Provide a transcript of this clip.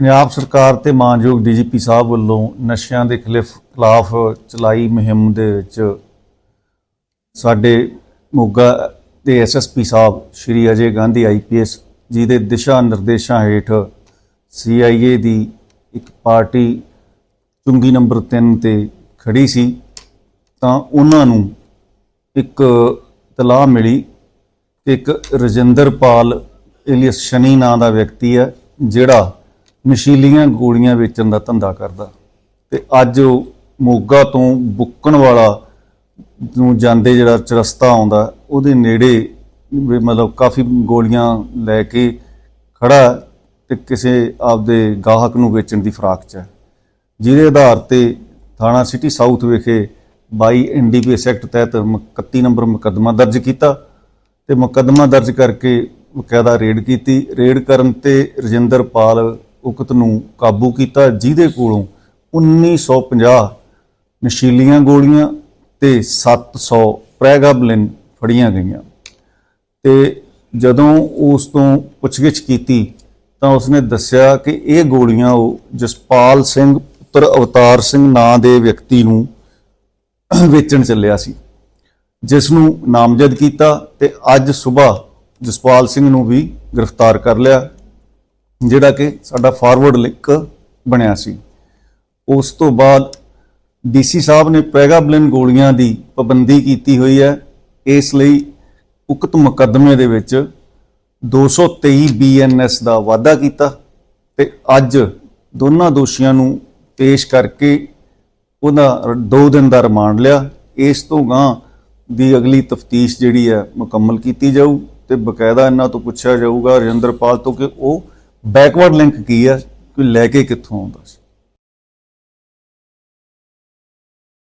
ਪੰਜਾਬ ਸਰਕਾਰ ਤੇ ਮਾਨਯੋਗ ਡੀਜੀਪੀ ਸਾਹਿਬ ਵੱਲੋਂ ਨਸ਼ਿਆਂ ਦੇ ਖਿਲਾਫ ਖਿਲਾਫ ਚਲਾਈ ਮੁਹਿੰਮ ਦੇ ਵਿੱਚ ਸਾਡੇ ਮੋਗਾ ਦੇ ਐਸਐਸਪੀ ਸਾਹਿਬ, ਸ਼੍ਰੀ ਅਜੇ ਗਾਂਧੀ ਆਈਪੀਐਸ ਜੀ ਦੇ ਦਿਸ਼ਾ ਨਿਰਦੇਸ਼ਾਂ ਹੇਠ ਸੀਆਈਏ ਦੀ ਇੱਕ ਪਾਰਟੀ ਚੁੰਗੀ ਨੰਬਰ 3 ਤੇ ਖੜੀ ਸੀ। ਤਾਂ ਉਹਨਾਂ ਨੂੰ ਇੱਕ ਤਲਾਹ ਮਿਲੀ ਕਿ ਇੱਕ ਰਜਿੰਦਰਪਾਲ ਏਲੀਅਸ ਸ਼ਨੀ ਨਾਂ ਦਾ ਵਿਅਕਤੀ ਹੈ, ਜਿਹੜਾ ਨਸ਼ੀਲੀਆਂ ਗੋਲੀਆਂ ਵੇਚਣ ਦਾ ਧੰਦਾ ਕਰਦਾ। ਤੇ ਅੱਜ ਉਹ ਮੋਗਾ ਤੋਂ ਬੁੱਕਣ ਵਾਲਾ ਨੂੰ ਜਾਂਦੇ ਜਿਹੜਾ ਚਰਸਤਾ ਆਉਂਦਾ, ਉਹਦੇ ਨੇੜੇ ਵੀ ਮਤਲਬ ਕਾਫੀ ਗੋਲੀਆਂ ਲੈ ਕੇ ਖੜਾ ਤੇ ਕਿਸੇ ਆਪਦੇ ਗਾਹਕ ਨੂੰ ਵੇਚਣ ਦੀ ਫਰਾਕ 'ਚ ਹੈ। ਜਿਹਦੇ ਆਧਾਰ ਤੇ ਥਾਣਾ ਸਿਟੀ ਸਾਊਥ ਵਿਖੇ 22 ਐਨਡੀਪੀਐਸ ਐਕਟ ਤਹਿਤ ਮ- 31 ਨੰਬਰ ਮੁਕੱਦਮਾ ਦਰਜ ਕੀਤਾ ਤੇ ਮੁਕੱਦਮਾ ਦਰਜ ਕਰਕੇ ਬਕਾਇਦਾ ਰੇਡ ਕੀਤੀ। ਰੇਡ ਕਰਨ ਤੇ ਰਜਿੰਦਰਪਾਲ ਉਕਤ ਨੂੰ ਕਾਬੂ ਕੀਤਾ, ਜਿਹਦੇ ਕੋਲੋਂ 1950 ਨਸ਼ੀਲੀਆਂ ਗੋਲੀਆਂ ਤੇ 700 ਪ੍ਰੈਗਾਬਲਿਨ ਫੜੀਆਂ ਗਈਆਂ। ਤੇ ਜਦੋਂ ਉਸ ਤੋਂ ਪੁੱਛਗਿੱਛ ਕੀਤੀ, ਤਾਂ ਉਸਨੇ ਦੱਸਿਆ ਕਿ ਇਹ ਗੋਲੀਆਂ ਉਹ ਜਸਪਾਲ ਸਿੰਘ, ਪੁੱਤਰ ਅਵਤਾਰ ਸਿੰਘ ਨਾਂ ਦੇ ਵਿਅਕਤੀ ਨੂੰ ਵੇਚਣ ਚੱਲਿਆ ਸੀ, ਜਿਸ ਨੂੰ ਨਾਮਜ਼ਦ ਕੀਤਾ ਤੇ ਅੱਜ ਸਵੇਰ ਜਸਪਾਲ ਸਿੰਘ ਨੂੰ ਵੀ ਗ੍ਰਿਫਤਾਰ ਕਰ ਲਿਆ। ਜਿਹੜਾ ਕਿ ਸਾਡਾ ਫਾਰਵਰਡ ਲਿੰਕ ਬਣਿਆ ਸੀ। ਉਸ ਤੋਂ ਬਾਅਦ ਡੀਸੀ ਸਾਹਿਬ ਨੇ ਪੈਗਾਬਲਿਨ ਗੋਲੀਆਂ ਦੀ ਪਾਬੰਦੀ ਕੀਤੀ ਹੋਈ ਹੈ। ਇਸ ਲਈ ਉਕਤ ਮੁਕੱਦਮੇ ਦੇ ਵਿੱਚ 223 ਬੀਐਨਐਸ ਦਾ ਵਾਅਦਾ ਕੀਤਾ ਤੇ ਅੱਜ ਦੋਨਾਂ ਦੋਸ਼ੀਆਂ ਨੂੰ ਪੇਸ਼ ਕਰਕੇ ਉਹਦਾ 2 ਦਿਨ ਦਾ ਰਿਮਾਂਡ ਲਿਆ। ਇਸ ਤੋਂ ਗਾਂ ਦੀ ਅਗਲੀ ਤਫਤੀਸ਼ ਜਿਹੜੀ ਹੈ ਮੁਕੰਮਲ ਕੀਤੀ ਜਾਊ ਤੇ ਬਕਾਇਦਾ ਇਹਨਾਂ ਤੋਂ ਪੁੱਛਿਆ ਜਾਊਗਾ ਰਜਿੰਦਰਪਾਲ ਤੋਂ ਕਿ ਉਹ ਬੈਕਵਰਡ ਲਿੰਕ ਕੀ ਆ? ਕੋਈ ਲੈ ਕੇ ਕਿੱਥੋਂ ਆਉਂਦਾ ਸੀ?